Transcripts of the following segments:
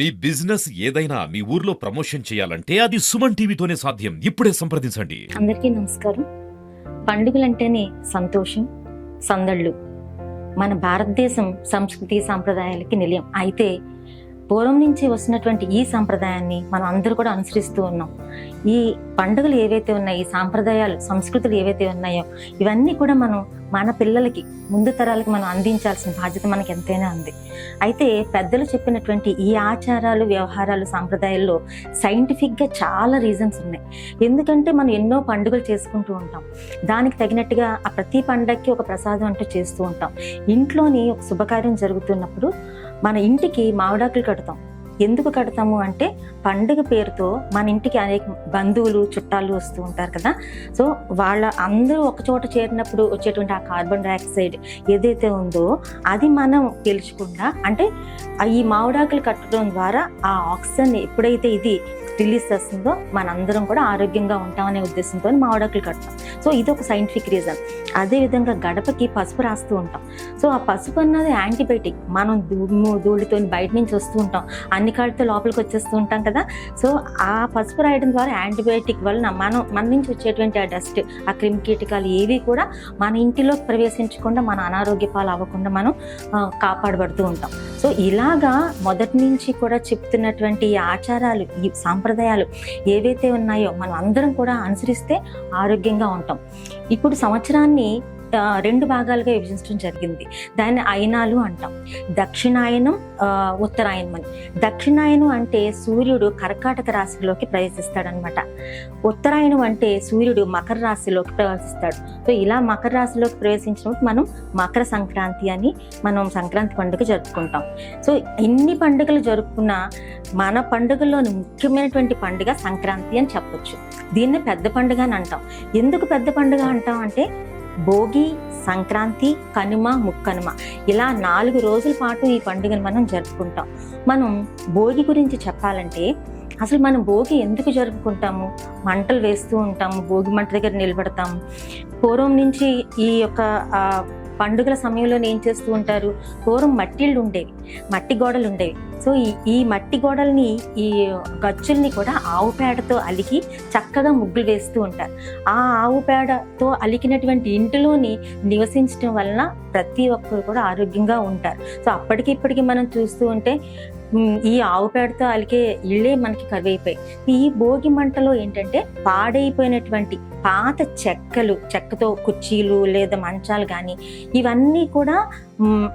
మీ business ఏదైనా మీ ఊర్లో promotion చేయాలంటే అది సుమన్ టీవీతోనే సాధ్యం. ఇప్పుడే సంప్రదించండి. అందరికీ నమస్కారం. పండుగలంటేనే సంతోషం సందళ్ళు. మన భారతదేశం సంస్కృతి సాంప్రదాయాలకి నిలయం. అయితే పూర్వం నుంచి వస్తున్నటువంటి ఈ సాంప్రదాయాన్ని మనం అందరూ కూడా అనుసరిస్తూ ఉన్నాం. ఈ పండుగలు ఏవైతే ఉన్నాయో ఈ సాంప్రదాయాలు సంస్కృతులు ఏవైతే ఉన్నాయో ఇవన్నీ కూడా మనం మన పిల్లలకి ముందు తరాలకి మనం అందించాల్సిన బాధ్యత మనకి ఎంతైనా ఉంది. అయితే పెద్దలు చెప్పినటువంటి ఈ ఆచారాలు వ్యవహారాలు సాంప్రదాయాల్లో సైంటిఫిక్గా చాలా రీజన్స్ ఉన్నాయి. ఎందుకంటే మనం ఎన్నో పండుగలు చేసుకుంటూ ఉంటాం. దానికి తగినట్టుగా ఆ ప్రతి పండగకి ఒక ప్రసాదం అంటూ చేస్తూ ఉంటాం. ఇంట్లోని ఒక శుభకార్యం జరుగుతున్నప్పుడు మన ఇంటికి మామిడాకులు కడతాం. ఎందుకు కడతాము అంటే పండుగ పేరుతో మన ఇంటికి అనేక బంధువులు చుట్టాలు వస్తూ ఉంటారు కదా. సో వాళ్ళ అందరూ ఒక చోట చేరినప్పుడు వచ్చేటువంటి ఆ కార్బన్ డైఆక్సైడ్ ఏదైతే ఉందో అది మనం పీల్చకుండా అంటే ఈ మావిడాకులు కట్టడం ద్వారా ఆ ఆక్సిజన్ ఎప్పుడైతే ఇది రిలీజ్ చేస్తుందో మనందరం కూడా ఆరోగ్యంగా ఉంటామనే ఉద్దేశంతో మామిడాకులు కడతాం. సో ఇది ఒక సైంటిఫిక్ రీజన్ అదేవిధంగా గడపకి పసుపు రాస్తూ ఉంటాం. సో ఆ పసుపు అన్నది యాంటీబయాటిక్ మనం దుమ్ము ధూళితో బయట నుంచి వస్తూ ఉంటాం. అన్ని కాళ్ళతో లోపలికి వచ్చేస్తూ ఉంటాం కదా. సో ఆ పసుపు రాయడం ద్వారా యాంటీబయాటిక్ వలన మనం మన నుంచి వచ్చేటువంటి ఆ డస్ట్ ఆ క్రిమి కీటకాలు ఏవి కూడా మన ఇంటిలో ప్రవేశించకుండా మన అనారోగ్య పాలు అవ్వకుండా మనం కాపాడబడుతూ ఉంటాం. సో ఇలాగా మొదటి నుంచి కూడా చెప్తున్నటువంటి ఆచారాలు ఈ సాంప్రదాయాలు ఏవైతే ఉన్నాయో మనం అందరం కూడా అనుసరిస్తే ఆరోగ్యంగా ఉంటాం. ఇప్పుడు సంవత్సరాన్ని రెండు భాగాలుగా విభజించడం జరిగింది. దాన్ని అయనాలు అంటాం. దక్షిణాయనం ఉత్తరాయనం అని. దక్షిణాయనం అంటే సూర్యుడు కర్కాటక రాశిలోకి ప్రవేశిస్తాడనమాట ఉత్తరాయణం అంటే సూర్యుడు మకర రాశిలోకి ప్రవేశిస్తాడు. సో ఇలా మకర రాశిలోకి ప్రవేశించినప్పుడు మనం మకర సంక్రాంతి అని మనం సంక్రాంతి పండుగ జరుపుకుంటాం. సో ఇన్ని పండుగలు జరుపుకున్న మన పండుగల్లోని ముఖ్యమైనటువంటి పండుగ సంక్రాంతి అని చెప్పొచ్చు. దీన్ని పెద్ద పండుగ అని అంటాం. ఎందుకు పెద్ద పండుగ అంటాం అంటే భోగి సంక్రాంతి కనుమ ముక్కనుమ. ఇలా నాలుగు రోజుల పాటు ఈ పండుగను మనం జరుపుకుంటాం. మనం భోగి గురించి చెప్పాలంటే అసలు మనం భోగి ఎందుకు జరుపుకుంటాము? మంటలు వేస్తూ ఉంటాము భోగి మంట దగ్గర నిలబడతాము. పూర్వం నుంచి ఈ యొక్క పండుగల సమయంలో ఏం చేస్తూ ఉంటారు. పూర్వం మట్టిళ్ళు ఉండేవి మట్టి గోడలు ఉండేవి సో ఈ ఈ మట్టి గోడల్ని ఈ గచ్చుల్ని కూడా ఆవు పేడతో అలికి చక్కగా ముగ్గులు వేస్తూ ఉంటారు. ఆ ఆవు పేడతో అలికినటువంటి ఇంటిలోని నివసించడం వలన ప్రతి ఒక్కరు కూడా ఆరోగ్యంగా ఉంటారు. సో అప్పటికి ఇప్పటికి మనం చూస్తూ ఉంటే ఈ ఆవు పేడతో అలికే ఇళ్ళే మనకి కరువైపోయాయి. ఈ భోగి మంటలో ఏంటంటే పాడైపోయినటువంటి పాత చెక్కలు చెక్కతో కుర్చీలు లేదా మంచాలు కానీ ఇవన్నీ కూడా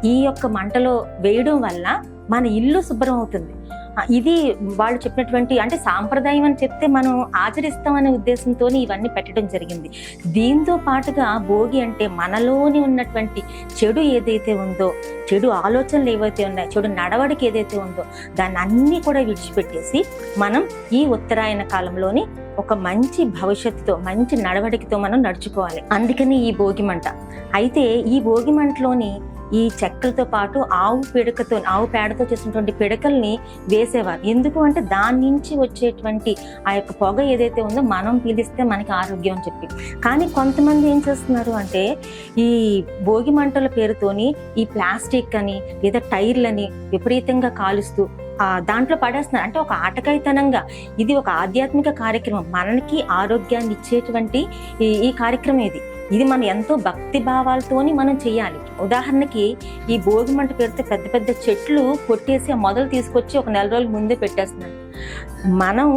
ఈ యొక్క మంటలో వేయడం వల్ల మన ఇల్లు శుభ్రం అవుతుంది. ఇది వాళ్ళు చెప్పినటువంటి అంటే సాంప్రదాయం అని చెప్తే మనం ఆచరిస్తామనే ఉద్దేశంతో ఇవన్నీ పెట్టడం జరిగింది. దీంతో పాటుగా భోగి అంటే మనలోని ఉన్నటువంటి చెడు ఏదైతే ఉందో చెడు ఆలోచనలు ఏవైతే ఉన్నాయో చెడు నడవడికి ఏదైతే ఉందో దాన్ని అన్నీ కూడా విడిచిపెట్టేసి మనం ఈ ఉత్తరాయణ కాలంలోని ఒక మంచి భవిష్యత్తుతో మంచి నడవడికతో మనం నడుచుకోవాలి. అందుకని ఈ భోగిమంట అయితే ఈ భోగిమంటలోని ఈ చెక్కలతో పాటు ఆవు పిడకతో ఆవు పేడతో చేసినటువంటి పిడకల్ని వేసేవారు. ఎందుకు అంటే దాని నుంచి వచ్చేటువంటి ఆ యొక్క పొగ ఏదైతే ఉందో మనం పీలిస్తే మనకి ఆరోగ్యం అని చెప్పి. కానీ కొంతమంది ఏం చేస్తున్నారు అంటే ఈ భోగి మంటల పేరుతోని ఈ ప్లాస్టిక్ అని లేదా టైర్లని విపరీతంగా కాలుస్తూ దాంట్లో పడేస్తున్నారు. అంటే ఒక ఆటకాయితనంగా ఇది ఒక ఆధ్యాత్మిక కార్యక్రమం. మనకి ఆరోగ్యాన్ని ఇచ్చేటువంటి ఈ ఈ కార్యక్రమం ఇది. ఇది మనం ఎంతో భక్తి భావాలతోని మనం చేయాలి ఉదాహరణకి ఈ భోగి మంట పెడితే పెద్ద పెద్ద చెట్లు కొట్టేసి ఆ మొదలు తీసుకొచ్చి ఒక నెల రోజుల ముందే పెట్టేస్తున్నాడు మనం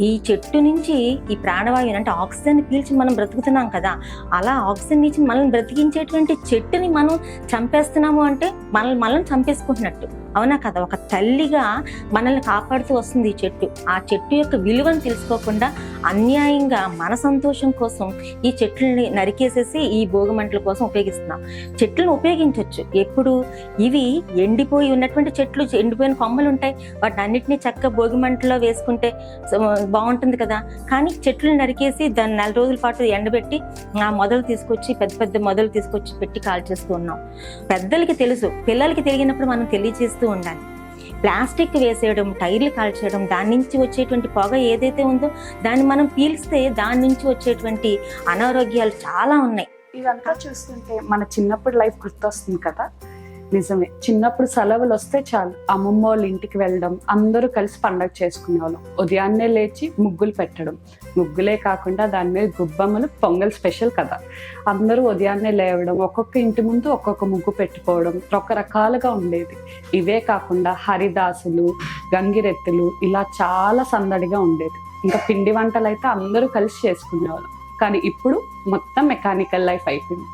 ఈ చెట్టు నుంచి ఈ ప్రాణవాయువుని అంటే ఆక్సిజన్ పీల్చి మనం బ్రతుకుతున్నాం కదా అలా ఆక్సిజన్ ఇచ్చి మనల్ని బ్రతికించేటువంటి చెట్టుని మనం చంపేస్తున్నాము అంటే మనల్ని మనం చంపేసుకుంటున్నట్టు. అవునా కదా? ఒక తల్లిగా మనల్ని కాపాడుతూ వస్తుంది ఈ చెట్టు. ఆ చెట్టు యొక్క విలువను తెలుసుకోకుండా అన్యాయంగా మన సంతోషం కోసం ఈ చెట్లని నరికేసేసి ఈ భోగమంటల కోసం ఉపయోగిస్తున్నాం. చెట్లను ఉపయోగించవచ్చు ఎప్పుడు? ఇవి ఎండిపోయి ఉన్నటువంటి చెట్లు ఎండిపోయిన కొమ్మలు ఉంటాయి. వాటిని అన్నిటినీ చక్కగా భోగిమంటలో వేసుకుంటే బాగుంటుంది కదా? కానీ చెట్లు నరికేసి దాన్ని నెల రోజుల పాటు ఎండబెట్టి ఆ మొదలు తీసుకొచ్చి పెద్ద పెద్ద మొదలు తీసుకొచ్చి పెట్టి కాల్చేస్తూ ఉన్నాం. పెద్దలకి తెలుసు. పిల్లలకి తెలియనప్పుడు మనం తెలియజేస్తూ ఉండాలి. ప్లాస్టిక్ వేసేయడం టైర్లు కాల్చేయడం దాని నుంచి వచ్చేటువంటి పొగ ఏదైతే ఉందో దాన్ని మనం పీల్స్తే దాని నుంచి వచ్చేటువంటి అనారోగ్యాలు చాలా ఉన్నాయి. ఇదంతా చూస్తుంటే మన చిన్నప్పుడు లైఫ్ గుర్తొస్తుంది కదా? నిజమే. చిన్నప్పుడు సెలవులు వస్తే చాలు. అమ్మమ్మ వాళ్ళ ఇంటికి వెళ్ళడం అందరూ కలిసి పండగ చేసుకునే వాళ్ళం ఉదయాన్నే లేచి ముగ్గులు పెట్టడం. ముగ్గులే కాకుండా దాని మీద గుబ్బమ్మలు పొంగల్ స్పెషల్ కదా. అందరూ ఉదయాన్నే లేవడం ఒక్కొక్క ఇంటి ముందు ఒక్కొక్క ముగ్గు పెట్టుకోవడం రకరకాలుగా ఉండేది. ఇవే కాకుండా హరిదాసులు గంగిరెత్తులు ఇలా చాలా సందడిగా ఉండేది. ఇంకా పిండి వంటలు అయితే అందరూ కలిసి చేసుకునేవాళ్ళం. కానీ ఇప్పుడు మొత్తం మెకానికల్ లైఫ్ అయిపోయింది.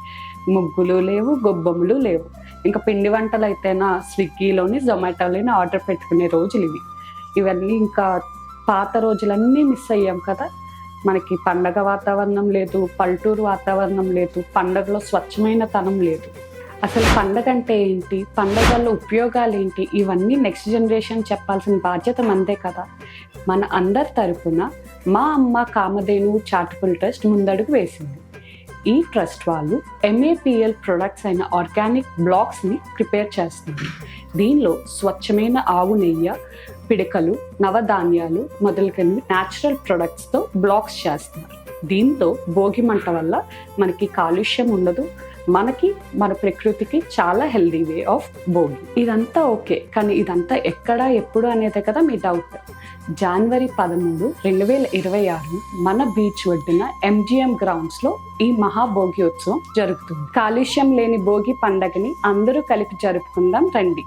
ముగ్గులు లేవు గొబ్బములు లేవు. ఇంకా పిండి వంటలు అయితేనా స్విగ్గీలోని జొమాటోలోని ఆర్డర్ పెట్టుకునే రోజులు ఇవి. ఇవన్నీ ఇంకా పాత రోజులన్నీ మిస్ అయ్యాం కదా. మనకి పండగ వాతావరణం లేదు పల్లెటూరు వాతావరణం లేదు పండగలో స్వచ్ఛమైన తనం లేదు. అసలు పండగ అంటే ఏంటి? పండగల్లో ఉపయోగాలు ఏంటి ఇవన్నీ నెక్స్ట్ జనరేషన్ చెప్పాల్సిన బాధ్యత మనదే కదా. మన అందరి తరపున మా అమ్మ కామధేను చారిటబుల్ ట్రస్ట్ ముందడుగు వేసింది. ఈ ట్రస్ట్ వాళ్ళు ఎంఏపిఎల్ ప్రొడక్ట్స్ అయిన ఆర్గానిక్ బ్లాక్స్ని ప్రిపేర్ చేస్తుంది. దీనిలో స్వచ్ఛమైన ఆవు నెయ్యి పిడకలు నవధాన్యాలు మొదలగునవి న్యాచురల్ ప్రొడక్ట్స్తో బ్లాక్స్ చేస్తున్నారు. దీంతో భోగి మంట వల్ల మనకి కాలుష్యం ఉండదు మనకి మన ప్రకృతికి చాలా హెల్దీ వే ఆఫ్ భోగి. ఇదంతా ఓకే కానీ ఇదంతా ఎక్కడ ఎప్పుడు అనేదే కదా మీ డౌట్ జనవరి పదమూడు రెండు వేల ఇరవై ఆరు మన బీచ్ ఒడ్డున ఎంజిఎం గ్రౌండ్స్లో ఈ మహాభోగి ఉత్సవం జరుగుతుంది. కాలుష్యం లేని భోగి పండగని అందరూ కలిపి జరుపుకుందాం రండి.